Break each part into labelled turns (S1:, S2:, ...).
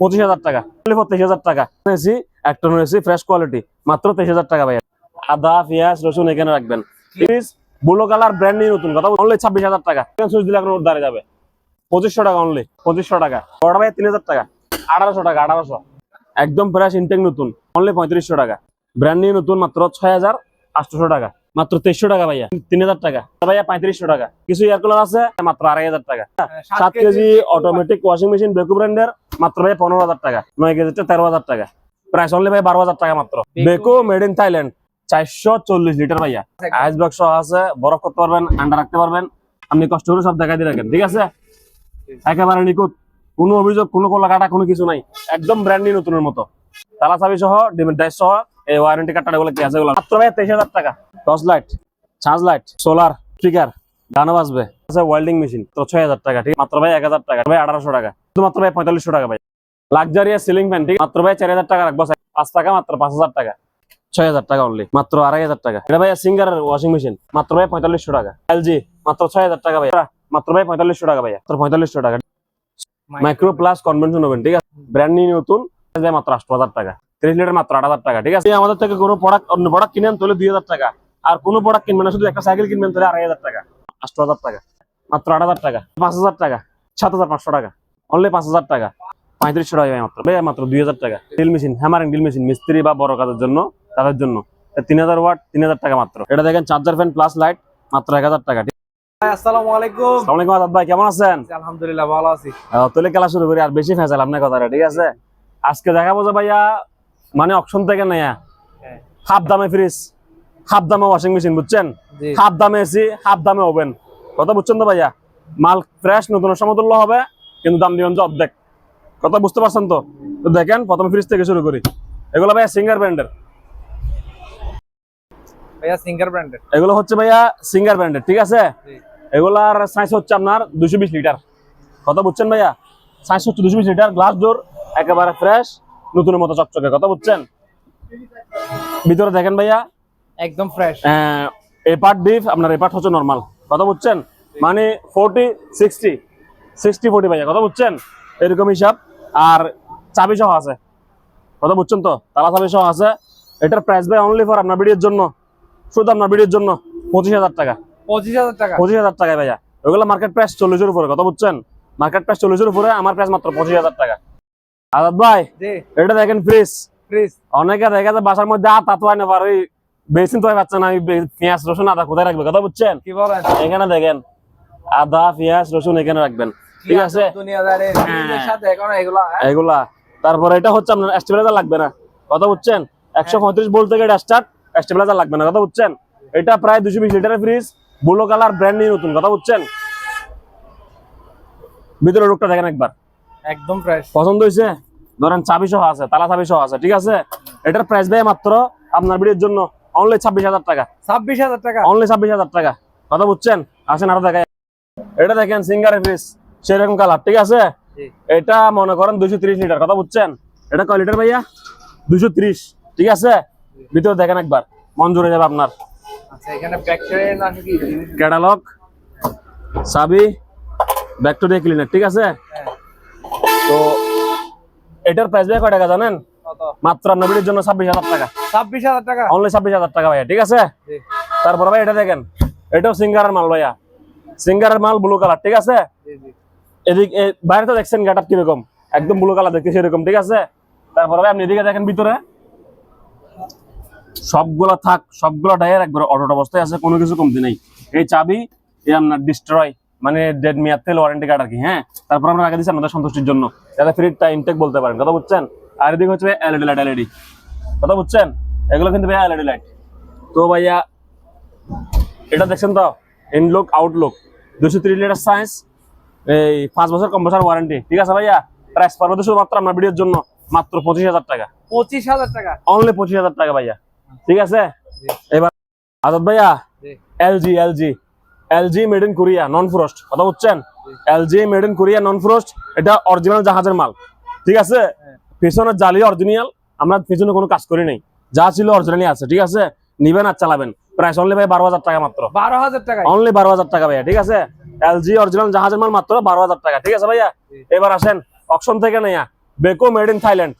S1: পঁচিশ হাজার টাকা। তেইশ হাজার টাকা। এসি একটা এসি ফ্রেশ কোয়ালিটি মাত্র তেইশ হাজার টাকা ভাইয়া। আদা, পেঁয়াজ, রসুন এখানে রাখবেন। প্লিজ বুলো কালার ব্র্যান্ড নিয়ে নতুন কথা অনলি ছাব্বিশ হাজার টাকা। সুইচ দিলে এখন দাঁড়িয়ে যাবে। পঁচিশশো টাকা অনলি পঁচিশশো টাকা। বড় ভাই তিন হাজার টাকা। আঠারোশো টাকা, আঠারোশো। একদম ফ্রেশ ইনটেক নতুন। অনলি পঁয়ত্রিশশো টাকা। ব্র্যান্ড নিয়ে নতুন মাত্র ছয় হাজার আটশোশো টাকা। মাত্র তেইশশো টাকা ভাইয়া। তিন হাজার টাকা। ভাইয়া পঁয়ত্রিশশো টাকা। কিছু এয়ার কুলার আছে মাত্র আড়াই হাজার টাকা। সাত KG automatic washing machine Beko ব্র্যান্ডের মাত্র ভাই পনেরো হাজার টাকা। নয় কেজিটা তেরো হাজার টাকা। প্রাইস অনলি ভাই বারো হাজার টাকা মাত্র। বেকো মেড ইন থাইল্যান্ড চারশো চল্লিশ লিটার ভাইয়া। আইস বাক্স আছে বরফ করতে পারবেন ঠান্ডা রাখতে পারবেন। আপনি কষ্ট করে সব দেখাই দিয়ে রাখেন ঠিক আছে? একেবারে নিখুঁত। কোনো অভিযোগ কোনো কোলা কাটা কোনো কিছু নাই। একদম ব্র্যান্ড নতুনের মতো। তালা চাবি সহ ডিমের ডাইস সহ এই ওয়ারেন্টি কার্ডটা এগুলো কি আছে এগুলো? মাত্র ভাই তেইশ হাজার টাকা। Torch light charge light solar speaker গানও বাজবে। আছে ওয়েল্ডিং মেশিন তো ছয় হাজার টাকা ঠিক? মাত্র ভাই এক হাজার টাকা ভাই আঠারোশো টাকা। মাত্র ভাই পঁয়তাল্লিশশো টাকা ভাই। লাক্সারিয়াস সিলিং ফ্যান ঠিক? মাত্র ভাই চার হাজার টাকা রাখব পাঁচ টাকা মাত্র পাঁচ হাজার টাকা। ছয় হাজার টাকা অনলি মাত্র আড়াই হাজার টাকা। এটা ভাই সিঙ্গার ওয়াশিং মেশিন মাত্র ভাই পঁয়তাল্লিশশো টাকা। এলজি মাত্র ছয় হাজার টাকা ভাই মাত্র ভাই পঁয়তাল্লিশশো টাকা ভাই মাত্র পঁয়তাল্লিশশো টাকা। মাইক্রো প্লাস কনভেনশন ওভেন ঠিক আছে? ব্র্যান্ড নিউ নতুন মাত্র আট হাজার টাকা। ত্রিশ লিটার মাত্র আট হাজার টাকা ঠিক আছে? আমাদের থেকে কোনো প্রোডাক্ট অন্য প্রোডাক্ট কিনেন তাহলে দুই হাজার টাকা। আর কোনো প্রোডাক্ট কিনবেন না শুধু একটা সাইকেল কিনবেন তাহলে আড়াই হাজার টাকা আট হাজার টাকা মাত্র আট হাজার টাকা পাঁচ হাজার টাকা সাত হাজার পাঁচশো টাকা অনলি পাঁচ হাজার টাকা। পঁয়ত্রিশশো টাকা মাত্র ভাই মাত্র দুই হাজার টাকা। Drill machine hammering drill machine মিস্ত্রি বা বড় কাজের জন্য তাদের জন্য। তিন হাজার ওয়াট তিন হাজার টাকা মাত্র। এটা দেখেন চার্জার ফ্যান প্লাস লাইট মাত্র এক হাজার টাকা
S2: আসসালামু আলাইকুম।
S1: আলাইকুম আজাদ ভাই কেমন আছেন?
S2: আলহামদুলিল্লাহ ভালো আছি।
S1: তাহলে খেলা শুরু করি আর বেশি ফেসাল আপনার কথাটা ঠিক আছে? আজকে দেখাবো যে ভাইয়া মানে অপশন থেকে নেয়া।
S2: হ্যাঁ।
S1: হাফ দামে ফ্রিজ হাফ দামে ওয়াশিং মেশিন বুঝছেন? হাফ দামে এসি হাফ দামে ওভেন কথা বুঝছেন তো ভাইয়া? মাল ফ্রেশ নতুন সমতুল্য হবে কিন্তু দাম দিবেন যে অর্ধেক। কথা বুঝতে পারছেন তো? তো দেখেন প্রথম ফ্রিজ থেকে শুরু করি। এগুলো ভাইয়া সিঙ্গার ব্র্যান্ডের
S2: ভাইয়া সিঙ্গার ব্র্যান্ডের
S1: এগুলো হচ্ছে ভাইয়া সিঙ্গার ব্র্যান্ডের ঠিক আছে? এগুলার সাইজ হচ্ছে আপনার দুশো বিশ লিটার। কথা বুঝছেন ভাইয়া? সাইজ হচ্ছে দুশো বিশ লিটার গ্লাস ডোর একেবারে ফ্রেশ নতুনের মতো চকচকে কথা বুঝছেন? ভিতরে দেখেন ভাইয়া।
S2: একদম ফ্রেশ
S1: এ পার্ট ডিপ আপনার এ পার্ট হচ্ছে নর্মাল কথা বুঝছেন? মানে ফোরটি সিক্সটি সিক্সটি ফোর্টি ভাইয়া কথা বুঝছেন? এরকম হিসাব। আর চাবি সহ আছে। কথা বুঝছেন তো? তালা চাবি সহ আছে। এটার প্রাইস ভাই অনলি ফর আপনার ভিডিওর জন্য। শুধু আপনার ভিডিওর জন্য। পঁচিশ হাজার টাকা।
S2: পঁচিশ হাজার টাকা।
S1: পঁচিশ হাজার টাকায় ভাইয়া। ওগুলো মার্কেট প্রাইস চল্লিশের উপরে কথা বুঝছেন? মার্কেট প্রাইস চল্লিশের উপরে আমার প্রাইস মাত্র পঁচিশ হাজার টাকা। আজাদ ভাই এটা দেখেন ফ্রিজ
S2: ফ্রিজ
S1: অনেকে দেখা যায় বাসার মধ্যে আতা তো হয় না পারে বেসিন তো পাচ্ছে না আমি পেঁয়াজ রসুন আদা কোথায় রাখবে? কথা বুঝছেন?
S2: কি বলেন?
S1: এখানে দেখেন আদা পেঁয়াজ রসুন এখানে রাখবেন। ঠিক আছে?
S2: এগুলো হ্যাঁ?
S1: এগুলা। তারপরে এটা হচ্ছে আপনার স্টেবিলাইজার লাগবে না। কথা বুঝছেন? একশো পঁয়ত্রিশ বল থেকে এটা স্টার্ট স্টেবিলাইজার লাগবে না। কথা বুঝছেন? এটা প্রায় দুশো বিশ লিটারের ফ্রিজ ব্লু কালার ব্র্যান্ড নিয়ে নতুন। কথা বুঝছেন? ভিতরে রোগটা দেখেন একবার।
S2: একদম ফ্রেশ
S1: পছন্দ হয়েছে ধরেন চাবি সহ আছে তালা চাবি সহ আছে ঠিক আছে? এটার প্রাইস দেয় মাত্র আপনার ভিডিওর জন্য অনলি ছাব্বিশ হাজার টাকা।
S2: ছাব্বিশ হাজার টাকা।
S1: অনলি ছাব্বিশ হাজার টাকা। কথা বুঝছেন? আসেন আরও দেখায় এটা দেখেন সিঙ্গারের ফ্রিজ সেরকম কালার ঠিক আছে? এটা মনে করেন ত্রিশ লিটার কথা বুঝছেন? এটা কয় লিটার ভাইয়া? ত্রিশ ঠিক আছে? ভিতরে দেখেন একবার মন জুড়ে যাবে আপনার।
S2: আচ্ছা
S1: ক্যাটালগ সাবি ব্যাকটেরিয়া ক্লিনার ঠিক আছে?
S2: হ্যাঁ।
S1: তো এটার প্রাইস ভাই কয় টাকা জানেন? মাত্র আপনার ভিডিওর জন্য ছাব্বিশ হাজার টাকা।
S2: ছাব্বিশ হাজার টাকা?
S1: অনলি ছাব্বিশ হাজার টাকা ভাইয়া ঠিক আছে? তারপর ভাই এটা দেখেন এটাও সিঙ্গারের মাল ভাইয়া। সিঙ্গারের মাল ব্লু কালার ঠিক আছে? এদিক বাইরে তো দেখছেন গেট কীরকম? একদম ব্লু কালার দেখতে সেরকম ঠিক আছে? তারপরে ভাই আপনি এদিকে দেখেন ভিতরে। সবগুলো থাক সবগুলো টায়ার একবার অটোট অবস্থায় আছে কোনো কিছু কমতি নেই। এই চাবি এই আপনার ডিস্ট্রয় মানে ডেড মেয়াদ তেল ওয়ারেন্টি কার্ড আর কি হ্যাঁ? তারপর আমরা আগে দিচ্ছি আপনাদের সন্তুষ্টির জন্য। যাতে ফ্রিটা ইনটেক বলতে পারেন কথা বুঝছেন? আর এদিকে হচ্ছে এলইডি লাইট এলইডি কথা বুঝছেন? এগুলো কিন্তু ভাইয়া এলইডি লাইট তো ভাইয়া এটা দেখছেন তো? ইনলুক আউটলুক দুশো ত্রিশ লিটার সায়েন্স এই পাঁচ বছর কম বছর ওয়ারেন্টি ঠিক আছে ভাইয়া? প্রাইস পারব শুধুমাত্র আপনার ভিডিওর জন্য মাত্র পঁচিশ হাজার টাকা।
S2: পঁচিশ হাজার টাকা?
S1: অনলি পঁচিশ হাজার টাকা ভাইয়া। ঠিক আছে? এবার আজাদ ভাইয়া
S2: জি।
S1: LG LG LG made in Korea non frost কথা বুঝছেন? LG made in Korea non frost এটা অরিজিনাল জাহাজের মাল। ঠিক আছে। পিছনের জালি অরিজিনাল আমরা পিছনে কোনো কাজ করি নাই। যা ছিল অরিজিনালি আছে ঠিক আছে? নিবেন আর চালাবেন। প্রাইস অনলি ভাই বারো হাজার টাকা মাত্র।
S2: বারো হাজার টাকা
S1: অনলি বারো হাজার টাকা ভাইয়া ঠিক আছে? এলজি অরিজিনাল জাহাজের মাল মাত্র বারো হাজার টাকা ঠিক আছে ভাইয়া? এবার আসেন অপশন থেকে নেয়া। বেকো মেড ইন থাইল্যান্ড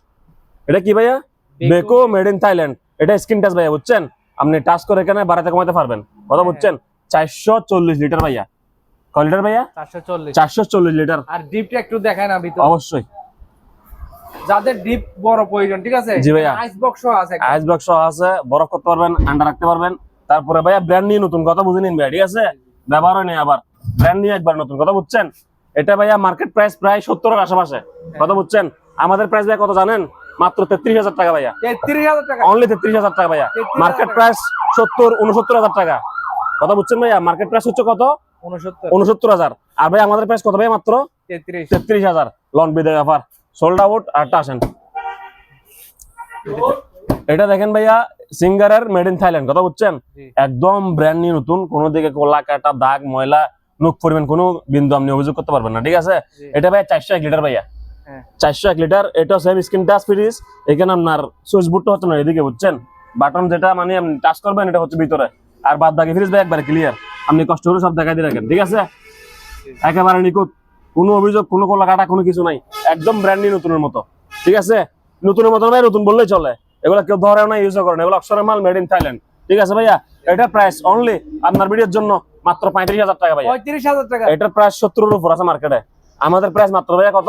S1: এটা কি ভাইয়া? বেকো মেড ইন থাইল্যান্ড এটা স্ক্রিন টাচ ভাইয়া বুঝছেন? আপনি টাচ করে এখানে বাড়াতে কমাতে পারবেন। কথা
S2: হ্যাঁ।
S1: বুঝছেন? চারশো চল্লিশ লিটার ভাইয়া। কয় লিটার ভাইয়া?
S2: চারশো চল্লিশ।
S1: লিটার।
S2: আর ডিপটা একটু দেখায় না ভিতর।
S1: অবশ্যই।
S2: যাদের ডিপ বড় প্রয়োজন ঠিক আছে?
S1: জি ভাইয়া।
S2: আইস বক্স আছে
S1: আইস বক্স আছে বরফ করতে পারবেন ঠান্ডা রাখতে পারবেন। তারপরে ভাইয়া ব্র্যান্ড নিয়ে নতুন কথা বুঝে নিন ভাইয়া ঠিক আছে? ব্যবহার হয় নেই আবার। ব্র্যান্ড নিয়ে একবার নতুন কথা বুঝছেন? এটা ভাইয়া মার্কেট প্রাইস প্রায় সত্তরের আশেপাশে। কথা বুঝছেন? আমাদের প্রাইস ভাইয়া কত জানেন? মাত্র তেত্রিশ হাজার টাকা ভাইয়া।
S2: তেত্রিশ হাজার টাকা।
S1: অনলি তেত্রিশ হাজার টাকা ভাইয়া। মার্কেট প্রাইস সত্তর উনসত্তর হাজার টাকা। কথা বুঝছেন ভাইয়া? মার্কেট প্রাইস হচ্ছে কত?
S2: উনসত্তর
S1: হাজার। আর ভাই আমাদের প্রাইস কত ভাইয়া মাত্র?
S2: তেত্রিশ।
S1: হাজার। লন বিদে অফার সোল্ড আউট আরটা আসেন। এটা দেখেন ভাইয়া সিঙ্গারের মেড ইন থাইল্যান্ড কথা বুঝছেন? একদম ব্র্যান্ড নিউ নতুন কোনো দিকে কোলা কাটা দাগ ময়লা নুক পরিমাণ কোনো বিন্দু আপনি অভিযোগ করতে পারবেন না ঠিক আছে? এটা ভাইয়া চারশো এক লিটার ভাইয়া।
S2: হ্যাঁ।
S1: চারশো এক লিটার এটা সেম স্ক্রিন টাচ ফ্রিজ এখানে আপনার সুইচ বুটটা হচ্ছে না এদিকে বুঝছেন? বাটন যেটা মানে আপনি টাচ করবেন এটা হচ্ছে ভিতরে। আর বাদ বাকি ফ্রিজ ভাই একবারে ক্লিয়ার আপনি কষ্ট করে সব দেখাই দিয়ে রাখেন ঠিক আছে? একেবারে নিখুঁত। কোনো অভিযোগ কোনো কোলা কাটা কোনো কিছু নাই। একদম ব্র্যান্ড নতুনের মতো। ঠিক আছে? নতুনের মতো ভাই নতুন বললেই চলে। এগুলো কেউ ধরে না ইউজ করে না এগুলো অক্ষরের মাল মেড ইন থাইল্যান্ড ঠিক আছে ভাইয়া? এটা প্রাইস অনলি আপনার ভিডিওর জন্য মাত্র পঁয়ত্রিশ হাজার টাকা ভাইয়া।
S2: পঁয়ত্রিশ হাজার টাকা।
S1: এটার প্রাইস সত্তরের উপর আছে মার্কেটে আমাদের প্রাইস মাত্র ভাইয়া কত?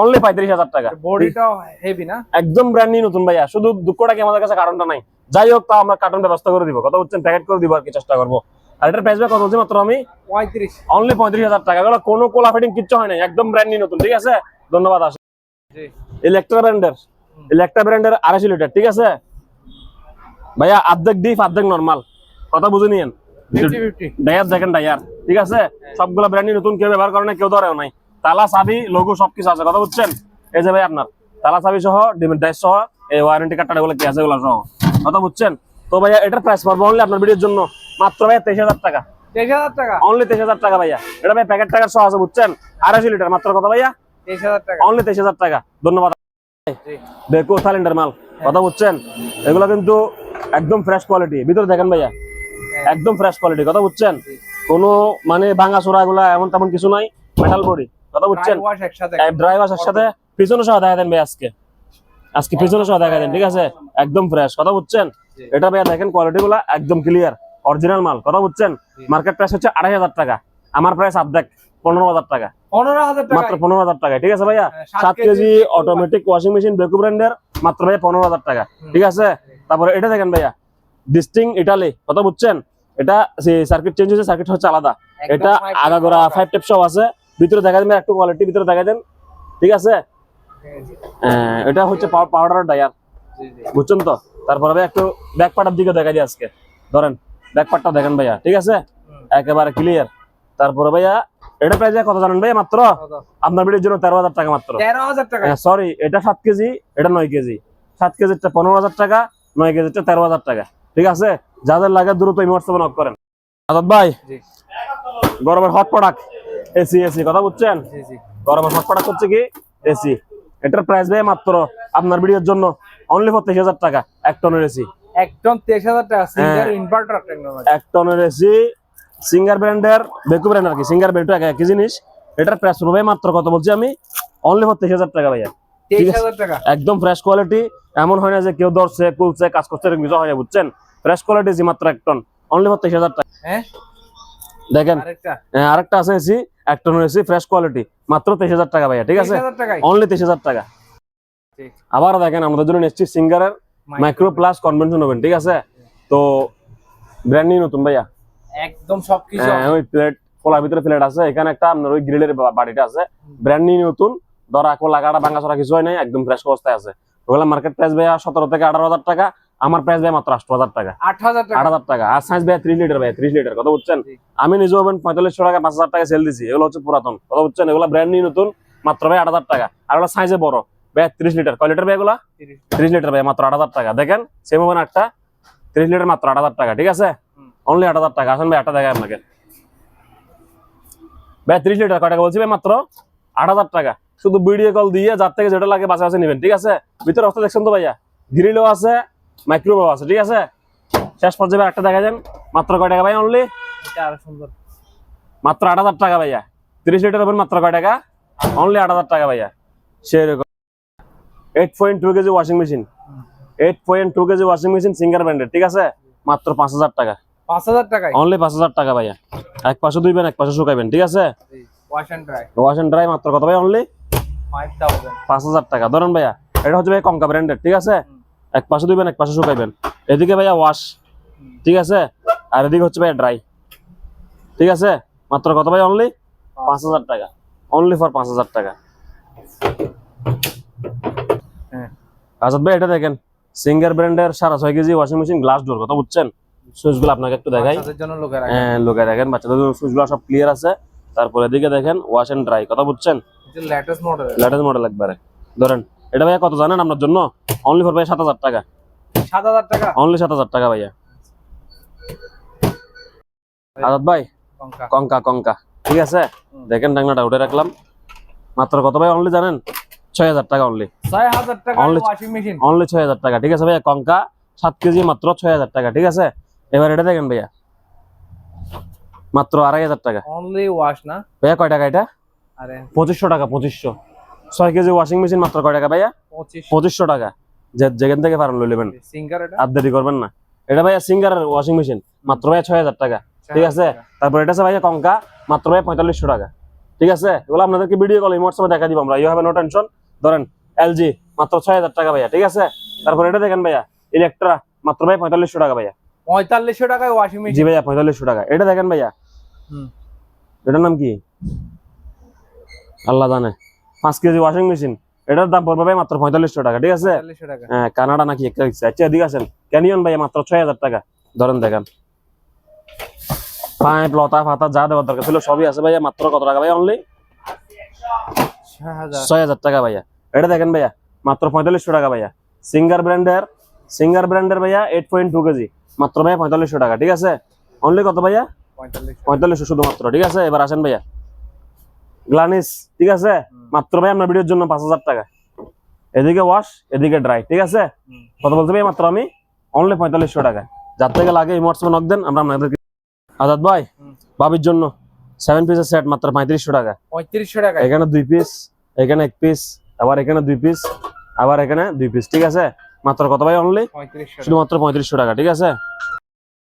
S1: অনলি পঁয়ত্রিশ হাজার টাকা।
S2: বডিটাও হেভি না?
S1: একদম ব্র্যান্ড নিউ নতুন ভাইয়া শুধু দুঃখটা কি আমাদের কাছে কারণটা নাই। যাই হোক আমরা কার্টন ব্যবস্থা করে দিব। হচ্ছেন প্যাকেট করে দিব আর কি চেষ্টা করব। আর এটার প্রাইস কত হচ্ছে মাত্র আমি
S2: পঁয়ত্রিশ।
S1: অনলি পঁয়ত্রিশ হাজার টাকা। এগুলো কোনো কোলা ফিটিং কিচ্ছু হয় একদম ব্র্যান্ড নিউ নতুন ঠিক আছে? ধন্যবাদ আসে ইলেকট্রা ব্র্যান্ডের ইলেকট্রা ব্র্যান্ডের আড়াইশো লিটার ঠিক আছে? ভাইয়া অর্ধেক ডিপ অর্ধেক নর্মাল কথা বুঝে নিয়েন।
S2: ফিফটি ফিফটি
S1: ডায়ার দেখেন ডায়ার ঠিক আছে? সবগুলো ব্র্যান্ড নতুন কেউ ব্যবহার করে না কেউ ধরেও নাই। তালা চাবি লোগো সবকিছু আছে। কথা বুঝছেন? এই যে ভাই আপনার তালা চাবি সহ ডিমের ডাইস সহ এই ওয়ারেন্টি কার্ডটা এগুলো কি আছে এগুলো সহ। কথা বুঝছেন? তো ভাইয়া এটার প্রাইস পড়বে অনলি আপনার ভিডিওর জন্য। মাত্র ভাইয়া তেইশ হাজার টাকা।
S2: তেইশ হাজার টাকা?
S1: অনলি তেইশ হাজার টাকা ভাইয়া। এটা ভাই প্যাকেট টাকার সহ আছে বুঝছেন? আড়াইশো লিটার মাত্র কত ভাইয়া?
S2: তেইশ হাজার টাকা।
S1: অনলি তেইশ হাজার টাকা। ধন্যবাদ। বেকো থাইল্যান্ডের মাল। কথা বুঝছেন? এগুলো কিন্তু একদম ফ্রেশ কোয়ালিটি ভিতরে দেখেন ভাইয়া। একদম ফ্রেশ কোয়ালিটি কথা বুঝছেন? কোনো মানে ভাঙা চোরা এগুলা এমন তেমন কিছু নাই। মেটাল বডি কথা বুঝছেন
S2: ওয়াশ একসাথে
S1: পিছনে সহ দেখা দেন ভাই আজকে। আজকে পিছনে সহ দেখা দেন ঠিক আছে? একদম ফ্রেশ কথা বুঝছেন এটা ভাইয়া দেখেন কোয়ালিটি গুলা একদম ক্লিয়ার অরিজিনাল মাল। কথা বুঝছেন মার্কেট প্রাইস হচ্ছে আড়াই হাজার টাকা। আমার প্রাইস আর্ধেক পনেরো হাজার টাকা। মাত্র পনেরো হাজার টাকা ঠিক আছে ভাইয়া?
S2: হ্যাঁ, সাত KG
S1: automatic washing machine Beko ব্র্যান্ডের মাত্র ভাইয়া পনেরো হাজার টাকা ঠিক আছে? তারপরে এটা দেখেন ভাইয়া। ডিস্টিং ইটালি কথা বুঝছেন এটা সার্কিট চেঞ্জ হয়েছে সার্কিট হচ্ছে আলাদা। এটা আগাগোড়া ফাইভ টেপ সব আছে। ভিতরে দেখা দেন একটু কোয়ালিটি ভিতরে দেখা দেন। ঠিক আছে? এটা হচ্ছে পাউডার ডায়ার। বুঝছেন তো? তারপরে একটু ব্যাক পার্টার দিকে দেখা যায় আজকে। ধরেন ব্যাক পার্টটা দেখেন ভাইয়া। ঠিক আছে। একেবারে ক্লিয়ার তারপরে ভাইয়া এটা প্রাইস কত জানেন ভাইয়া মাত্র? আপনার ভিডিওর জন্য তেরো হাজার টাকা মাত্র।
S2: তেরো হাজার টাকা।
S1: সরি এটা সাত কেজি এটা নয় কেজি। সাত কেজিরটা পনেরো হাজার টাকা নয় কেজিরটা তেরো হাজার টাকা। ঠিক আছে? যাদের লাগে দ্রুত হোয়াটসঅ্যাপে নক করেন। আজাদ ভাই
S2: জি।
S1: গরমের হট প্রোডাক্ট এসি এসি কথা বুঝছেন? গরমের প্রোডাক্ট হচ্ছে কি? এসি। এটার প্রাইস ভাই মাত্র আপনার ভিডিওর জন্য অনলি ফর তেইশ হাজার টাকা এক টনের এসি।
S2: একদম তেইশ হাজার টাকা সিঙ্গার
S1: হ্যাঁ।
S2: ইনভার্টার
S1: এক টনের এসি সিঙ্গার ব্র্যান্ডের বেকু ব্র্যান্ড আর কি সিঙ্গার ব্র্যান্ড একই জিনিস। এটার প্রাইস পড়বে মাত্র কত বলছি আমি? অনলি ফর তেইশ হাজার টাকা ভাইয়া। একদম ফ্রেশ কোয়ালিটি এমন হয় না যে কেউ ধরছে কুলছে কাজ করছে কিছু হয় না বুঝছেন? ফ্রেশ কোয়ালিটি জি মাত্র এক টন অনলি ফর তেইশ হাজার টাকা।
S2: হ্যাঁ?
S1: দেখেন
S2: আরেকটা।
S1: আছে এসি এক টনের এসি ফ্রেশ কোয়ালিটি মাত্র তেইশ হাজার টাকা ভাইয়া ঠিক আছে? অনলি তেইশ হাজার টাকা। আবার দেখেন আমাদের জন্য নিশ্চিত সিঙ্গারের মাইক্রো প্লাস কনভেনশন ওভেন ঠিক আছে? তো ব্র্যান্ড নিউ নতুন ভাইয়া।
S2: একদম সবকিছু
S1: ওই প্লেট খোলার ভিতরে প্লেট আছে। এখানে একটা আপনার ওই গ্রিলের বাড়িটা আছে। ব্র্যান্ড নিউ নতুন। ধরা খোলা কাটা ভাঙা চড়া কিছু হয় নাই একদম ফ্রেশ অবস্থায় আছে। ওগুলা মার্কেট প্রাইস ভাইয়া সতেরো থেকে আঠারো হাজার টাকা। আমার প্রাইস ভাই মাত্র আট হাজার টাকা।
S2: আট হাজার টাকা।
S1: আট হাজার টাকা। আর সাইজ ভাই ত্রিশ লিটার ভাই ত্রিশ লিটার কথা বুঝছেন? আমি নিজে হবেন পঁয়তাল্লিশশো টাকা পাঁচ হাজার টাকা সেল দিছি। এগুলো হচ্ছে পুরাতন কথা বুঝছেন? এগুলো ব্র্যান্ড নিউ নতুন মাত্র ভাই আট হাজার টাকা। আর ওগুলো সাইজে বড়। ভাই ত্রিশ লিটার কয় লিটার ভাই এগুলা?
S2: তিরিশ।
S1: লিটার ভাই মাত্র আট হাজার টাকা। দেখেন সেম হবে একটা ত্রিশ লিটার মাত্র আট হাজার টাকা ঠিক আছে? অনলি আট হাজার টাকা। আসেন ভাই একটা দেখায় আপনাকে। ভাই ত্রিশ লিটার কয় টাকা বলছি ভাই মাত্র? আট হাজার টাকা। শুধু ভিডিও কল দিয়ে যার থেকে যেটা লাগে বাসে বাসে নেবেন ঠিক আছে? ভিতরে অবস্থা দেখছেন তো ভাইয়া? গ্রিলও আছে মাইক্রোওয়েভ আছে ঠিক আছে? শেষ পর্যায়ে একটা দেখা যান। মাত্র কয় টাকা ভাই অনলি
S2: সুন্দর
S1: মাত্র আট হাজার টাকা ভাইয়া। তিরিশ লিটার হবেন মাত্র কয় টাকা? অনলি আট হাজার টাকা ভাইয়া। সেরকম। Eight point two KG washing machine eight point two KG washing machine Singer ব্র্যান্ডের ঠিক আছে? মাত্র পাঁচ হাজার টাকা।
S2: পাঁচ হাজার টাকায়?
S1: অনলি পাঁচ হাজার টাকা ভাইয়া। এক পাশে ধুইবেন এক পাশে শুকাইবেন ঠিক আছে?
S2: Wash and dry
S1: wash and dry মাত্র কত ভাই অনলি পাঁচ হাজার টাকা। ধরেন ভাইয়া এটা হচ্ছে ভাই কঙ্কা ব্র্যান্ডের ঠিক আছে? এক পাশে ধুইবেন এক পাশে শুকাইবেন। এদিকে ভাইয়া ওয়াশ ঠিক আছে? আর এদিকে হচ্ছে ভাইয়া ড্রাই ঠিক আছে? মাত্র কত ভাই? অনলি পাঁচ হাজার টাকা। অনলি ফর পাঁচ হাজার টাকা।
S2: হ্যাঁ।
S1: আজাদ ভাই এটা দেখেন সিঙ্গার ব্র্যান্ডের সাড়ে ছয় KG washing machine glass door কথা বুঝছেন? সুইচগুলো আপনাকে একটু দেখাই। হ্যাঁ লোকে দেখেন বাচ্চাদের সুইচগুলো সব ক্লিয়ার আছে। তারপরে এদিকে দেখেন ওয়াশ এন্ড ড্রাই কথা বুঝছেন?
S2: লেটেস্ট মডেল
S1: লেটেস্ট মডেল একবারে। ধরেন এটা ভাইয়া কত জানেন আপনার জন্য? অনলি ফর ভাই সাত হাজার টাকা।
S2: সাত হাজার টাকা?
S1: অনলি সাত হাজার টাকা ভাইয়া। আজাদ ভাই?
S2: কঙ্কা।
S1: কঙ্কা ঠিক আছে? দেখেন ডাংনাটা উঠে রাখলাম। মাত্র কত ভাই অনলি জানেন? ছয় হাজার টাকা অনলি
S2: ছয় হাজার টাকা
S1: অনলি ছয় হাজার টাকা। ঠিক আছে ভাইয়া? কঙ্কা সাত কেজি মাত্র ছয় হাজার টাকা। ঠিক আছে? এবার এটা দেখেন ভাইয়া। মাত্র আড়াই হাজার টাকা।
S2: অনলি ওয়াশ না?
S1: ভাইয়া কয় টাকা এটা? পঁচিশশো টাকা পঁচিশশো। ছয় কেজি ওয়াশিং মেশিন মাত্র কয় টাকা ভাইয়া? পঁচিশশো। টাকা। যেখান থেকে পারেন লই নেবেন।
S2: সিঙ্গার
S1: আর দেরি করবেন না। এটা ভাইয়া সিঙ্গার ওয়াশিং মেশিন মাত্র ভাইয়া ছয় হাজার টাকা। ঠিক আছে? তারপর এটা আছে ভাইয়া কঙ্কা। মাত্র ভাইয়া পঁয়তাল্লিশশো টাকা। ঠিক আছে? এগুলো আপনাদেরকে ভিডিও কল হোয়াটসঅ্যাপে দেখা দিব আমরা। ইউ হবে নো টেনশন ধরেন এলজি মাত্র ছয় হাজার টাকা ভাইয়া। ঠিক আছে? তারপর এটা দেখেন ভাইয়া। ইলেকট্রা মাত্র ভাই পঁয়তাল্লিশশো টাকা ভাইয়া।
S2: পঁয়তাল্লিশশো টাকায় ওয়াশিং
S1: জি
S2: মেশিন
S1: ভাইয়া পঁয়তাল্লিশশো টাকা। এটা দেখেন ভাইয়া। এটার নাম কি? আল্লাহ জানে। পাঁচ কেজি ওয়াশিং মেশিন এটার দাম পড়বে ভাই মাত্র পঁয়তাল্লিশশো টাকা ঠিক আছে? হ্যাঁ কানাডা নাকি একটা আচ্ছা এদিকে আসেন। ক্যানিয়ন ভাই মাত্র ছয় হাজার টাকা। ধরেন দেখেন। পাইপ লতা ফাতা যা দেওয়ার দরকার ছিল সবই আছে ভাইয়া। মাত্র কত টাকা ভাইয়া অনলি
S2: ছয় হাজার।
S1: ছয় হাজার টাকা ভাইয়া। এটা দেখেন ভাইয়া মাত্র পঁয়তাল্লিশশো টাকা ভাইয়া। সিঙ্গার ব্র্যান্ডের সিঙ্গার ব্র্যান্ডের ভাইয়া এইট পয়েন্ট টু কেজি। মাত্র ভাইয়া পঁয়তাল্লিশশো টাকা ঠিক আছে? অনলি কত ভাইয়া?
S2: পঁয়তাল্লিশ
S1: পঁয়তাল্লিশশো শুধুমাত্র ঠিক আছে? এবার আসেন ভাইয়া। গ্লানিস ঠিক আছে? মাত্র ভাই আপনার ভিডিওর জন্য পাঁচ হাজার টাকা। এদিকে ওয়াশ এদিকে ড্রাই ঠিক আছে। কত বলতে ভাই মাত্র আমি অনলি পঁয়তাল্লিশশো টাকা। যার থেকে লাগে এই হোয়াটসঅ্যাপে নক দেন আমরা আপনাদেরকে আজাদ ভাই। বাবির জন্য সেভেন পিসের সেট মাত্র পঁয়ত্রিশশো টাকা।
S2: পঁয়ত্রিশশো টাকা।
S1: এখানে দুই পিস এখানে এক পিস আবার এখানে দুই পিস আবার এখানে দুই পিস ঠিক আছে? মাত্র কত ভাই অনলি শুধুমাত্র পঁয়ত্রিশশো টাকা ঠিক আছে?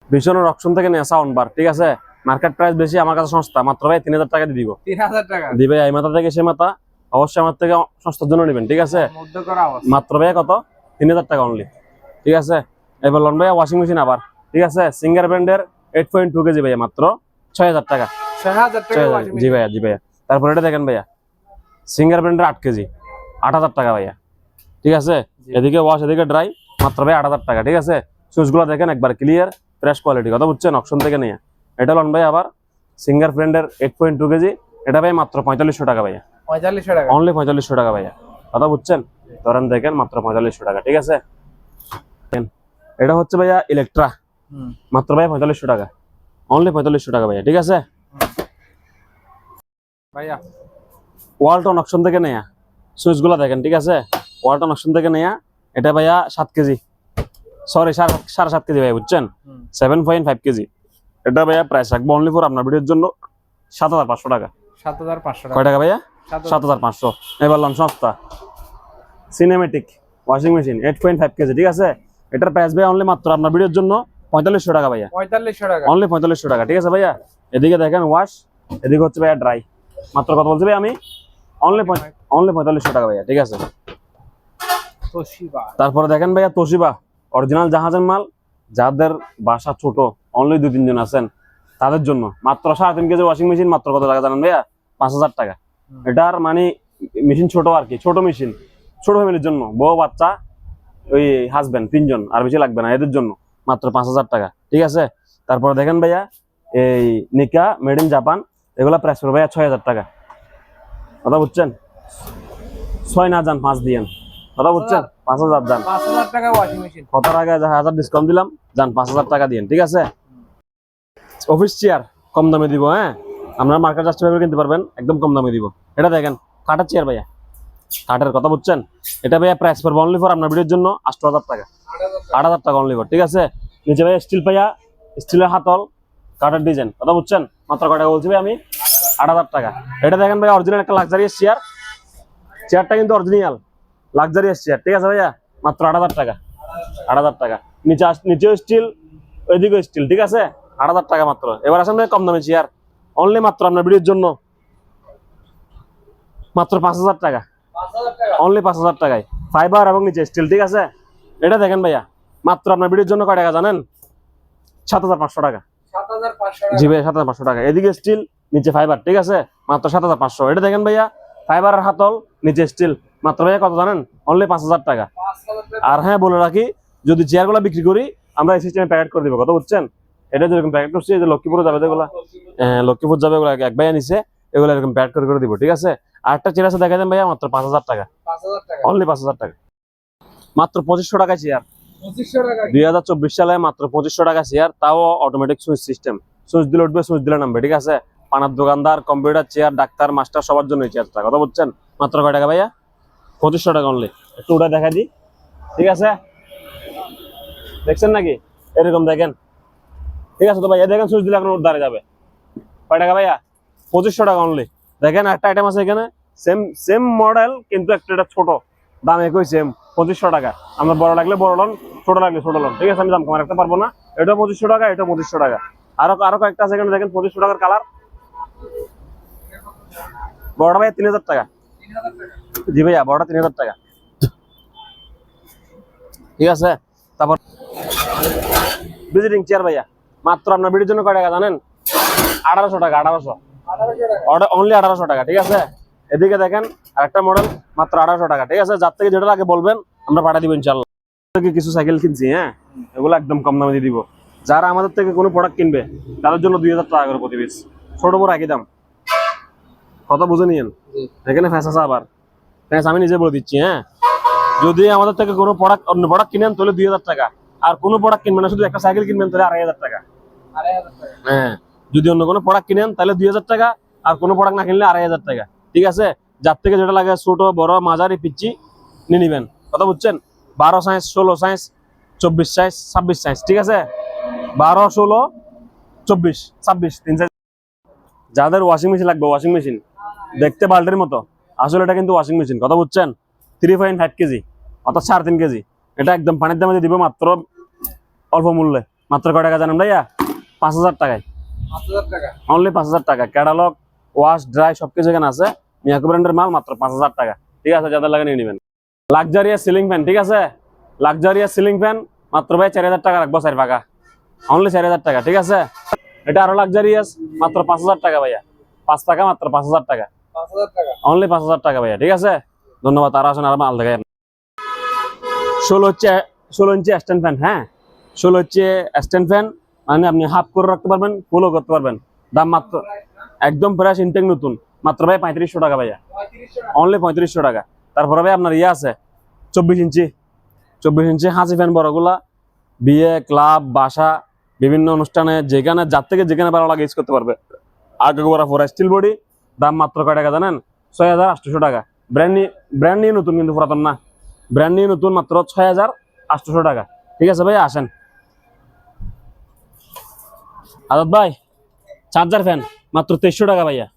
S1: ভীষণের অপশন থেকে নেওয়া সাউন্ড বার ঠিক আছে? মার্কেট প্রাইস বেশি আমার কাছে সস্তা। মাত্র ভাই তিন হাজার টাকা দিয়ে দিব।
S2: তিন হাজার টাকা?
S1: দিবে এই মাথা থেকে সে মাথা অবশ্যই আমার থেকে সস্তার জন্য নেবেন ঠিক আছে? মাত্র ভাই কত? তিন হাজার টাকা অনলি ঠিক আছে? এবার লন ভাইয়া ওয়াশিং মেশিন আবার ঠিক আছে? সিঙ্গার ব্র্যান্ডের এইট পয়েন্ট টু কেজি ভাইয়া মাত্র ছয় হাজার টাকা। জি ভাইয়া জি ভাইয়া। তারপর এটা দেখেন ভাইয়া সিঙ্গার ব্র্যান্ডের আট কেজি আট হাজার টাকা ভাইয়া ঠিক আছে? এদিকে ওয়াশ এদিকে ড্রাই মাত্র ভাই আট হাজার টাকা ঠিক আছে? সুইচগুলো দেখেন একবার ক্লিয়ার ফ্রেশ কোয়ালিটি কথা বুঝছেন? অপশন থেকে নিয়ে। এটা লন ভাই আবার সিঙ্গার ব্র্যান্ডের এইট পয়েন্ট টু কেজি এটা ভাই মাত্র পঁয়তাল্লিশশো টাকা ভাইয়া।
S2: পঁয়তাল্লিশশো টাকা।
S1: অনলি পঁয়তাল্লিশশো টাকা ভাইয়া। কথা বুঝছেন? ধরেন দেখেন মাত্র পঁয়তাল্লিশশো টাকা ঠিক আছে? এটা হচ্ছে ভাইয়া ইলেকট্রা মাত্র ভাইয়া পঁয়তাল্লিশশো টাকা। অনলি পঁয়তাল্লিশশো টাকা ভাইয়া ঠিক আছে?
S2: ভাইয়া।
S1: ওয়ালটন অপশন থেকে নেয়া। সুইচগুলো দেখেন ঠিক আছে? ওয়ালটন অপশন থেকে নেয়া এটা ভাইয়া সাত কেজি। সরি সাড়ে সাড়ে সাত কেজি ভাইয়া বুঝছেন? Seven point five KG. এটা ভাইয়া প্রাইস রাখব অনলি ফর আপনার ভিডিওর জন্য সাত হাজার পাঁচশো টাকা।
S2: সাত হাজার পাঁচশো টাকা।
S1: কয় টাকা ভাইয়া?
S2: সাত
S1: হাজার পাঁচশো। এবার লন সস্তা। Cinematic washing machine eight point five KG ঠিক আছে? এটার প্রাইস ভাইয়া অনলি মাত্র আপনার ভিডিওর জন্য পঁয়তাল্লিশশো টাকা ভাইয়া।
S2: পঁয়তাল্লিশশো টাকা।
S1: অনলি পঁয়তাল্লিশশো টাকা ঠিক আছে ভাইয়া? এদিকে দেখেন ওয়াশ এদিকে হচ্ছে ভাইয়া ড্রাই মাত্র কথা বলছি ভাই আমি? অনলি অনলি পঁয়তাল্লিশশো টাকা ভাইয়া ঠিক আছে? তারপরে দেখেন ভাইয়া তোশিবা অরিজিনাল জাহাজের মাল। যাদের বাসা ছোট অনলি দুই তিনজন আছেন তাদের জন্য। মাত্র সাড়ে তিন কেজি ওয়াশিং মেশিন মাত্র কত টাকা জানেন ভাইয়া? পাঁচ হাজার টাকা। এটার মানে মেশিন ছোট আর কি ছোট মেশিন ছোট ফ্যামিলির জন্য বউ বাচ্চা ওই হাজবেন্ড তিনজন আর বেশি লাগবে না এদের জন্য। মাত্র পাঁচ হাজার টাকা ঠিক আছে? তারপরে দেখেন ভাইয়া এই নিকা মেড ইন জাপান এগুলা প্রাইস পড়বে ভাইয়া ছয় হাজার টাকা। কথা বুঝছেন? ছয় না যান পাঁচ দিয়েন। কথা বুঝছেন? পাঁচ হাজার যান
S2: পাঁচ হাজার টাকা ওয়াশিং মেশিন
S1: কথার আগে হাজার ডিসকাউন্ট দিলাম যান পাঁচ হাজার টাকা দিন ঠিক আছে? অফিস চেয়ার কম দামে দিব হ্যাঁ? আপনার মার্কেট জাস্টিফাই কিনতে পারবেন একদম কম দামে দিব। এটা দেখেন কাঠের চেয়ার ভাইয়া। কাঠের কথা বুঝছেন? এটা ভাইয়া প্রাইস পড়বে অনলি ফর আপনার ভিডিওর জন্য আট হাজার টাকা। আট হাজার টাকা অনলি ফর ঠিক আছে? নিচে ভাইয়া স্টিল পাইয়া স্টিলের হাতল কাঠের ডিজাইন কথা বুঝছেন? মাত্র কয় টাকা বলছি ভাই আমি? আট হাজার টাকা। এটা দেখেন ভাই অরিজিনাল একটা লাক্সারিয়াস চেয়ার চেয়ারটা কিন্তু অরিজিনাল লাক্সারিয়াস চেয়ার ঠিক আছে ভাইয়া মাত্র আট হাজার টাকা। আট হাজার টাকা। নিচে নিচেও স্টিল ওইদিকেও স্টিল ঠিক আছে? আট হাজার টাকা মাত্র। এবার আসেন ভাই কম দামে চেয়ার অনলি মাত্র আপনার ভিডিওর জন্য। মাত্র পাঁচ হাজার টাকা। অনলি পাঁচ হাজার টাকায়। ফাইবার এবং নিচে স্টিল ঠিক আছে? এটা দেখেন ভাইয়া মাত্র আপনার ভিডিওর জন্য কয় টাকা জানেন? সাত হাজার পাঁচশো টাকা। জি ভাই সাত হাজার পাঁচশো টাকা। এদিকে স্টিল নিচে ফাইবার ঠিক আছে? মাত্র সাত হাজার পাঁচশো। এটা দেখেন ভাইয়া ফাইবারের হাতল নিচে স্টিল মাত্র ভাইয়া কত জানেন? অনলি পাঁচ হাজার টাকা।
S2: টাকা
S1: আর হ্যাঁ বলে রাখি যদি চেয়ারগুলো বিক্রি করি আমরা এই সিস্টেমে প্যাকেট করে দিব। কত বুঝছেন? এটা যেরকম প্যাকেট করছি যে লক্ষ্মীপুরে যাবে হ্যাঁ, লক্ষ্মীপুর যাবে এগুলো এক ভাইয়া নিছে এগুলো এরকম প্যাকেট করে করে দিব ঠিক আছে? আর একটা চেয়ার আছে দেখা দেন ভাইয়া মাত্র পাঁচ হাজার টাকা।
S2: টাকা
S1: অনলি পাঁচ হাজার টাকা। মাত্র পঁচিশশো টাকা চেয়ার দুই হাজার চব্বিশ সালে মাত্র পঁচিশশো টাকা চেয়ার তাও অটোমেটিক সুইচ সিস্টেম সুইচ দিলে উঠবে সুইচ দিলে নামবে ঠিক আছে? পানার দোকানদার কম্পিউটার চেয়ার ডাক্তার মাস্টার সবার জন্য এই চেয়ারটা কথা বলছেন মাত্র কয় টাকা ভাইয়া? পঁচিশশো টাকা অনলি একটু ওটা দেখা দিই। ঠিক আছে? দেখছেন নাকি? এরকম দেখেন। ঠিক আছে তো ভাইয়া দেখেন সুইচ দিলে এখন ওর দাঁড়িয়ে যাবে। কয় টাকা ভাইয়া? পঁচিশশো টাকা অনলি দেখেন একটা আইটেম আছে এখানে। সেম সেম মডেল কিন্তু একটা এটা ছোট। দাম একই সেম পঁচিশশো টাকা। আমরা বড় লাগলে বড় লন ছোট লাগলে ছোট লন ঠিক আছে, আমি দাম কমার রাখতে পারব না। এটা পঁচিশশো টাকা, এটা পঁচিশশো টাকা। আরও আরও কয়েকটা আছে এখানে, দেখেন পঁচিশশো টাকার কালার বড়টা ভাইয়া, তিন হাজার টাকা। জি ভাইয়া বড়টা তিন হাজার টাকা। ঠিক আছে? তারপর ভিজিটিং চেয়ার ভাইয়া মাত্র আপনার ভিডিওর জন্য কয় টাকা জানেন? আঠারোশো টাকা আঠারোশো। অনলি আঠারোশো টাকা ঠিক আছে? এদিকে দেখেন আরেকটা মডেল মাত্র আঠারোশো টাকা ঠিক আছে? যার থেকে যেটা লাগে বলবেন আমরা পাঠিয়ে দিব ইনশাল্লাহ থেকে কিছু সাইকেল কিনছি হ্যাঁ? এগুলো একদম কম দামে দিয়ে দিব। যারা আমাদের থেকে কোনো প্রোডাক্ট কিনবে তাদের জন্য দুই হাজার টাকা করে প্রতি পিস ছোট বড় একই দাম। কথা বুঝে নিয়েন? এখানে ফ্যাঁস আবার। ফ্যাঁস আমি নিজে বলে দিচ্ছি হ্যাঁ? যদি আমাদের থেকে কোনো প্রোডাক্ট অন্য প্রোডাক্ট কিনেন তাহলে দুই হাজার টাকা। আর কোনো প্রোডাক্ট কিনবেন না শুধু একটা সাইকেল কিনবেন তাহলে আড়াই হাজার টাকা। হ্যাঁ যদি অন্য কোনো প্রোডাক্ট কিনেন তাহলে দুই হাজার টাকা। আর কোনো প্রোডাক্ট না কিনলে আড়াই হাজার টাকা। ঠিক আছে? যার থেকে যেটা লাগে ছোট বড় মাঝারি পিচ্ছি নিয়ে নিবেন। কথা বুঝছেন? বারো সাইজ ষোলো সাইজ চব্বিশ সাইজ ছাব্বিশ সাইজ ঠিক আছে? বারো ষোলো চব্বিশ ছাব্বিশ তিন সাইজ যাদের ওয়াশিং মেশিন লাগবে ওয়াশিং মেশিন দেখতে বাল্টির মতো। আসলে এটা কিন্তু ওয়াশিং মেশিন কথা বুঝছেন? থ্রি পয়েন্ট ফাইভ কেজি অর্থাৎ সাড়ে তিন কেজি। এটা একদম পানির দামে দিব মাত্র অল্প মূল্যে। মাত্র কয় টাকা জানেন ভাইয়া? পাঁচ হাজার টাকায়। অনলি পাঁচ হাজার টাকা। ক্যাটালগ ওয়াশ ড্রাই সবকিছু এখানে আছে। মিয়াকো ব্র্যান্ডের মাল মাত্র পাঁচ হাজার টাকা। ঠিক আছে যাদের লাগে নিয়ে নেবেন। লাক্সারিয়াস সিলিং ফ্যান ঠিক আছে? লাক্সারিয়াস সিলিং ফ্যান মাত্র ভাই চার হাজার টাকা রাখব চার পাকা অনলি চার হাজার টাকা ঠিক আছে? এটা আরও লাক্সারিয়াস মাত্র পাঁচ হাজার টাকা ভাইয়া। পাঁচ টাকা মাত্র পাঁচ হাজার টাকা। অনলি পাঁচ হাজার টাকা ভাইয়া ঠিক আছে? ধন্যবাদ আর আসেন আর মাল দেখায়। ষোলো হচ্ছে ষোলো ইঞ্চি স্ট্যান্ড ফ্যান হ্যাঁ? ষোলো হচ্ছে স্ট্যান্ড ফ্যান মানে আপনি হাফ করে রাখতে পারবেন ফুলও করতে পারবেন। দাম মাত্র একদম ফ্রেশ ইনটেক নতুন। মাত্র ভাই পঁয়ত্রিশশো টাকা ভাইয়া। অনলি পঁয়ত্রিশশো টাকা। তারপরে ভাই আপনার ইয়ে আছে চব্বিশ ইঞ্চি। চব্বিশ ইঞ্চি হাসি ফ্যান বড়গুলা বিয়ে ক্লাব বাসা বিভিন্ন অনুষ্ঠানে যেখানে যার থেকে যেখানে ভালো লাগে ইউজ করতে পারবে। আগে গোড়া ফোর স্টিল বডি দাম মাত্র কয় টাকা জানেন? ছয় হাজার আটশোশো টাকা। ব্র্যান্ড ব্র্যান্ড নিয়ে নতুন কিন্তু পুরাতন না। ব্র্যান্ড নিয়ে নতুন মাত্র ছয় হাজার আটশোশো টাকা। ঠিক আছে ভাই, আসেন। আজাদ ভাই চার্জার ফ্যান মাত্র তেইশশো টাকা ভাইয়া।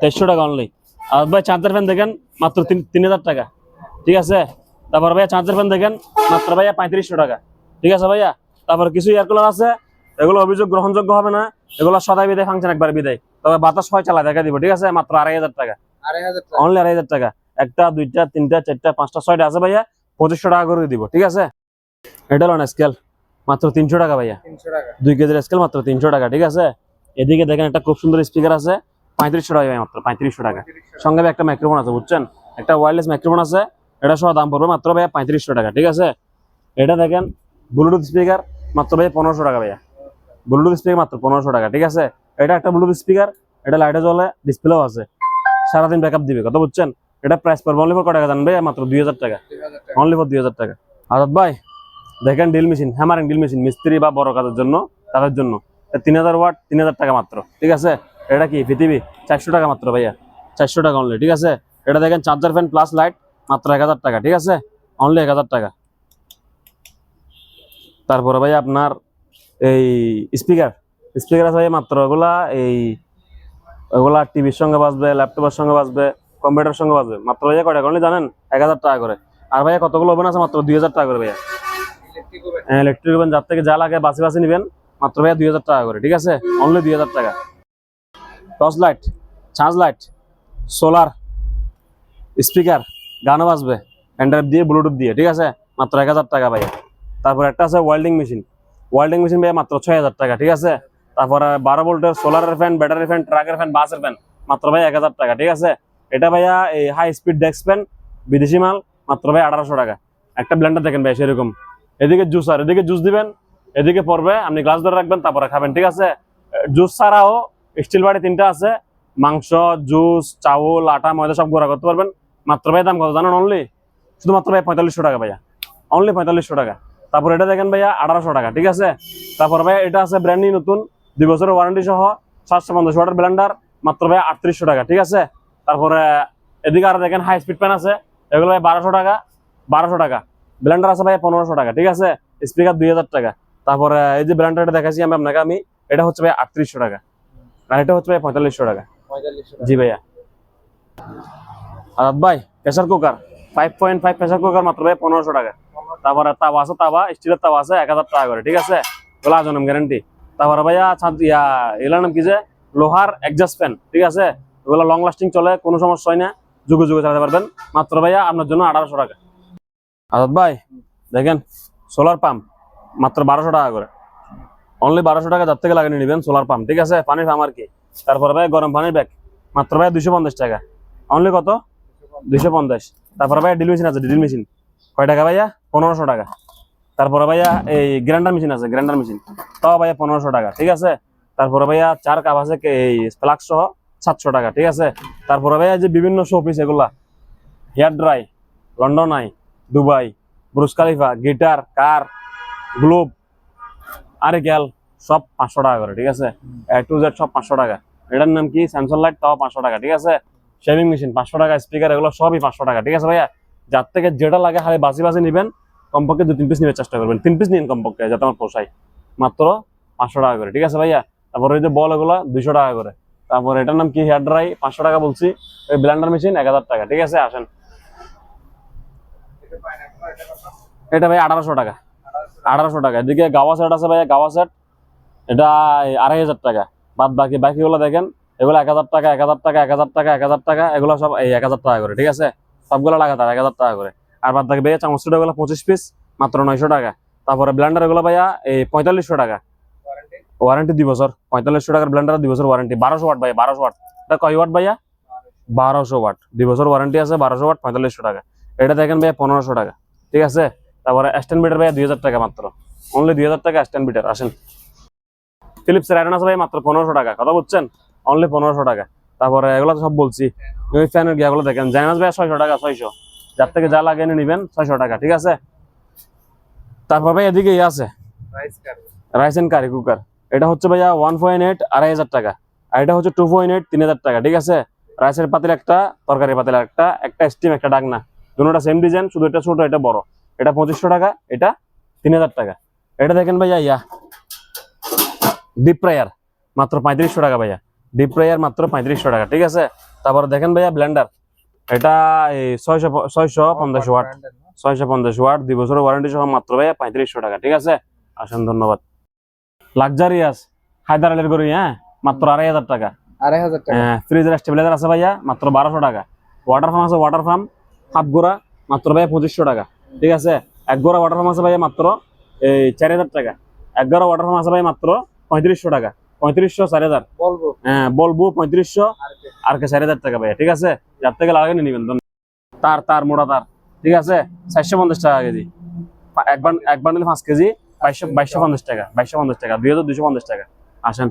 S2: তেইশশো টাকা
S1: অনলি আর ভাই চার্জার ফ্যান দেখেন, মাত্র তিন তিন হাজার টাকা। ঠিক আছে? তারপর ভাইয়া চার্জার ফ্যান দেখেন, মাত্র ভাইয়া পঁয়ত্রিশশো টাকা। ঠিক আছে ভাইয়া? তারপর কিছু এয়ার কুলার আছে এগুলো অভিযোগ গ্রহণযোগ্য হবে না। এগুলো সদাই বিদায় ফাংশন একবার বিদায়। তবে বাতাস হয় চালা দেখা দিব ঠিক আছে? মাত্র আড়াই হাজার টাকা। অনলি আড়াই হাজার টাকা। একটা দুইটা তিনটা চারটা পাঁচটা ছয়টা আছে ভাইয়া। পঁচিশশো টাকা করে দিব ঠিক আছে? এটা হলো না স্কেল মাত্র তিনশো টাকা ভাইয়া। দুই কেজির স্কেল মাত্র তিনশো টাকা ঠিক আছে? এদিকে দেখেন একটা খুব সুন্দর স্পিকার আছে। পঁয়ত্রিশশো টাকা ভাই মাত্র পঁয়ত্রিশশো টাকা। সঙ্গে ভাই একটা মাইক্রোফোন আছে বুঝছেন? একটা ওয়ারলেস মাইক্রোফোন আছে। এটা সহ দাম পড়বে মাত্র ভাইয়া পঁয়ত্রিশশো টাকা ঠিক আছে? এটা দেখেন ব্লুটুথ স্পিকার মাত্র ভাইয়া পনেরোশো টাকা ভাইয়া। ব্লুটুথ স্পিকার মাত্র পনেরোশো টাকা, ঠিক আছে? এটা একটা ব্লুটুথ স্পিকার এটা লাইটে জ্বলে ডিসপ্লেও আছে। সারাদিন ব্যাকআপ দিবে, কথা বুঝছেন? এটা প্রাইস পড়বে অনলি ফর কয় টাকা জানবে? মাত্র দুই হাজার টাকা। অনলি ফর দুই হাজার টাকা। আজাদ ভাই, দেখেন drill machine hammering drill machine মিস্ত্রি বা বড় কাজের জন্য, তাদের জন্য। তিন হাজার ওয়াট তিন হাজার টাকা মাত্র, ঠিক আছে? এটা কি, পৃথিবী? চারশো টাকা মাত্র ভাইয়া। চারশো টাকা অনলি ঠিক আছে? এটা দেখেন চার্জার ফ্যান প্লাস লাইট মাত্র এক হাজার টাকা, ঠিক আছে? অনলি এক হাজার টাকা। তারপরে ভাই আপনার এই স্পিকার স্পিকার আছে মাত্র। ওগুলা এই, ওগুলা টিভির সঙ্গে বাজবে, ল্যাপটপের সঙ্গে বাজবে কম্পিউটারের সঙ্গে বাজবে। মাত্র ভাইয়া কয় টাকা only জানেন? এক হাজার টাকা করে। আর ভাইয়া কতগুলো ওভেন আছে? মাত্র দুই হাজার টাকা করে ভাইয়া।
S2: হ্যাঁ
S1: ইলেকট্রিক ওভেন যার থেকে যা লাগে বাসি বাসি নেবেন। মাত্র ভাইয়া দুই হাজার টাকা করে, ঠিক আছে? অনলি দুই হাজার টাকা। Torch light charge light solar speaker গানও বাজবে। অ্যান্ড্রয়েড দিয়ে ব্লুটুথ দিয়ে, ঠিক আছে? মাত্র এক হাজার টাকা ভাইয়া। তারপর একটা আছে ওয়েল্ডিং মেশিন ওয়েল্ডিং মেশিন ভাইয়া মাত্র ছয় হাজার টাকা, ঠিক আছে? তারপরে বারো ভোল্টের সোলারের ফ্যান ব্যাটারি ফ্যান ট্রাকের ফ্যান বাসের ফ্যান মাত্র ভাই এক হাজার টাকা, ঠিক আছে? এটা ভাইয়া এই হাই স্পিড ডেস্ক ফ্যান বিদেশি মাল, মাত্র ভাই আঠারোশো টাকা। একটা ব্লেন্ডার দেখেন ভাই, সেরকম। এদিকে জুসার এদিকে জুস দিবেন, এদিকে পড়বে, আপনি গ্লাস ধরে রাখবেন, তারপরে খাবেন, ঠিক আছে? জুস ছাড়াও স্টিল বাড়ি তিনটা আছে, মাংস জুস চাউল, আটা, ময়দা সব গোড়া করতে পারবেন। মাত্র ভাই দাম কত জানেন অনলি শুধুমাত্র ভাই পঁয়তাল্লিশশো টাকা ভাইয়া। অনলি পঁয়তাল্লিশশো টাকা। তারপর এটা দেখেন ভাইয়া আঠারোশো টাকা ঠিক আছে? তারপর ভাইয়া এটা আছে ব্র্যান্ড নিউ নতুন দুই বছরের ওয়ারেন্টি সহ সাতশো পঞ্চাশ ওয়াটার ব্লেন্ডার মাত্র ভাই আটত্রিশশো টাকা ঠিক আছে? তারপরে এদিকে আরও দেখেন হাই স্পিড প্যান আছে এগুলো ভাই বারোশো টাকা বারোশো টাকা। ব্লেন্ডার আছে ভাই পনেরোশো টাকা ঠিক আছে? স্পিকার দুই হাজার টাকা। তারপরে এই যে ব্র্যান্ডারটা দেখাচ্ছি আমি আপনাকে আমি এটা হচ্ছে ভাই আটত্রিশশো টাকা। আর এটা হচ্ছে ভাই পঁয়তাল্লিশশো টাকা। জি ভাইয়া। আর ভাই pressure cooker five point five pressure cooker মাত্র ভাই পনেরোশো টাকা। তারপরে তাওয়া আছে, তাওয়া, স্টিলের তাওয়া আছে, এক হাজার টাকা করে, ঠিক আছে? ওগুলো আজনম গ্যারান্টি তারপরে ভাইয়া ইয়া, এগুলোর নাম কি যে? লোহার এক্সাস্ট ফ্যান ঠিক আছে? ওগুলো লং লাস্টিং চলে, কোনো সমস্যা হয় না। যুগে যুগে চালাতে পারবেন। মাত্র ভাইয়া, আপনার জন্য আঠারোশো টাকা। আজাদ ভাই, দেখেন সোলার পাম্প মাত্র বারোশো টাকা করে। অনলি বারোশো টাকা যার থেকে লাগিয়ে নেবেন সোলার পাম্প ঠিক আছে? পানির পাম্প আর কি। তারপরে ভাই, গরম পানির ব্যাগ মাত্র ভাই দুশো পঞ্চাশ টাকা। অনলি কত? দুশো পঞ্চাশ। তারপরে ভাই ড্রিল মেশিন আছে ড্রিল মেশিন কয় টাকা ভাইয়া? পনেরোশো টাকা। তারপরে ভাইয়া এই গ্রাইন্ডার মেশিন আছে, গ্রাইন্ডার মেশিন। তাও ভাইয়া পনেরোশো টাকা, ঠিক আছে? তারপরে ভাইয়া চার কাপ আছে এই ফ্লাক্স সহ সাতশো টাকা, ঠিক আছে? তারপরে ভাইয়া যে বিভিন্ন শোপিস এগুলা, hair dry, London eye, Dubai, Burj Khalifa, guitar, car, globe আরে গ্যাল সব পাঁচশো টাকা করে, ঠিক আছে? টু জেড সব পাঁচশো টাকা। এটার নাম কি? স্যামসাং লাইট তাও পাঁচশো টাকা, ঠিক আছে? শেভিং মেশিন পাঁচশো টাকা স্পিকার এগুলো সবই পাঁচশো টাকা, ঠিক আছে ভাইয়া? যার থেকে যেটা লাগে খালি বাসি বাসি নেবেন কমপক্ষে দু, তিন পিস নেওয়ার চেষ্টা করবেন। তিন পিস নিন কমপক্ষে, যাতে আমার পোষায়। মাত্র পাঁচশো টাকা করে, ঠিক আছে ভাইয়া? তারপরে ওই যে বল এগুলো, দুইশো টাকা করে। তারপর এটার নাম কি? হেয়ার ড্রাই, পাঁচশো টাকা বলছি। ওই ব্লেন্ডার মেশিন এক হাজার টাকা, ঠিক আছে? আসেন। এটা ভাই আঠারোশো টাকা। আঠারোশো টাকা। এদিকে গাওয়া সেট আছে ভাইয়া, গাওয়া সেট এটা আড়াই হাজার টাকা। বাদ বাকি বাকিগুলো দেখেন, এগুলো এক হাজার টাকা, এক হাজার টাকা, এক হাজার টাকা, এক হাজার টাকা, এগুলো সব এই এক হাজার টাকা করে, ঠিক আছে? সবগুলো লাগাতার এক হাজার টাকা করে। আর বাদ বাকি ভাইয়া চামচগুলো পঁচিশ পিস মাত্র নয়শো টাকা। তারপরে ব্লেন্ডার এগুলো ভাইয়া এই পঁয়তাল্লিশশো টাকা।
S2: ওয়ারেন্টি
S1: দুই বছর। পঁয়তাল্লিশশো টাকার ব্লেন্ডার দুই বছর ওয়ারেন্টি বারোশো ওয়াট ভাইয়া বারোশো ওয়াট এটা কয় ওয়াট ভাইয়া? বারোশো ওয়াট দুই বছর ওয়ারেন্টি আছে বারোশো ওয়াট পঁয়তাল্লিশশো টাকা। এটা দেখেন ভাইয়া পনেরোশো টাকা। ঠিক আছে? তারপরে স্ট্যান্ড মিটার ভাইয়া দুই হাজার টাকা মাত্র। অনলি দুই হাজার টাকা স্ট্যান্ড মিটার আসেন। ফিলিপসের আয়রন আছে ভাই মাত্র পনেরোশো টাকা। কথা বলছেন অনলি পনেরোশো টাকা। তারপরে এগুলো সব বলছি। ওই ফ্যানের গিয়াগুলো দেখেন। জাইনাস ভাই ছয়শো টাকা ছয়শো। যার থেকে যা লাগে এনে নিবেন ছয়শো টাকা ঠিক আছে? তারপর ভাই এদিকে ইয়ে আছে
S2: রাইস
S1: এন্ড কারি কুকার এটা হচ্ছে ভাইয়া ওয়ান পয়েন্ট এইট আড়াই হাজার টাকা। আর এটা হচ্ছে টু পয়েন্ট এইট তিন হাজার টাকা ঠিক আছে? রাইসের পাতিল একটা তরকারি পাতিল একটা একটা স্টিম একটা ডাকনা। দুটোটা সেম ডিজাইন শুধু এটা ছোট এটা বড়। এটা পঁচিশশো টাকা এটা তিন হাজার টাকা। এটা দেখেন ভাইয়া ইয়া। ডিপ ফ্রায়ার মাত্র পঁয়ত্রিশশো টাকা ভাইয়া। ডিপ ফ্রায়ার মাত্র পঁয়ত্রিশশো টাকা ঠিক আছে? তারপরে দেখেন ভাইয়া ব্লেন্ডার এটা ছয়শো ছয়শো পঞ্চাশ ওয়াট ছয়শো পঞ্চাশ ওয়াট দুই বছরের ওয়ারেন্টি সহ মাত্র ভাইয়া পঁয়ত্রিশশো টাকা ঠিক আছে? আসেন ধন্যবাদ। লাক্সারিয়াস হায়দার আলীর গরু হ্যাঁ? মাত্র আড়াই হাজার টাকা।
S2: আড়াই হাজার টাকা।
S1: ফ্রিজের স্টেবিলাইজার আছে ভাইয়া মাত্র বারোশো টাকা। ওয়াটার ফার্ম আছে ওয়াটার ফার্ম হাফ গোড়া মাত্র ভাইয়া পঁচিশশো টাকা ঠিক আছে? এক গোড়া ওয়াটার ফার্ম আছে ভাইয়া মাত্র এই চার হাজার টাকা। এক গোড়া ওয়াটার ফার্ম আছে ভাই মাত্র পঁয়ত্রিশশো টাকা। পঁয়ত্রিশশো চার হাজার। হ্যাঁ বলব পঁয়ত্রিশশো
S2: আর কে
S1: চার হাজার টাকা ভাইয়া ঠিক আছে? যার থেকে লাগাই নিবেন তার তার মোটা তার ঠিক আছে? চারশো পঞ্চাশ টাকা কেজি। এক বান্ডেল পাঁচ কেজি বাইশশো বাইশশো পঞ্চাশ টাকা বাইশশো পঞ্চাশ টাকা দুই হাজার দুশো পঞ্চাশ টাকা। আসেন।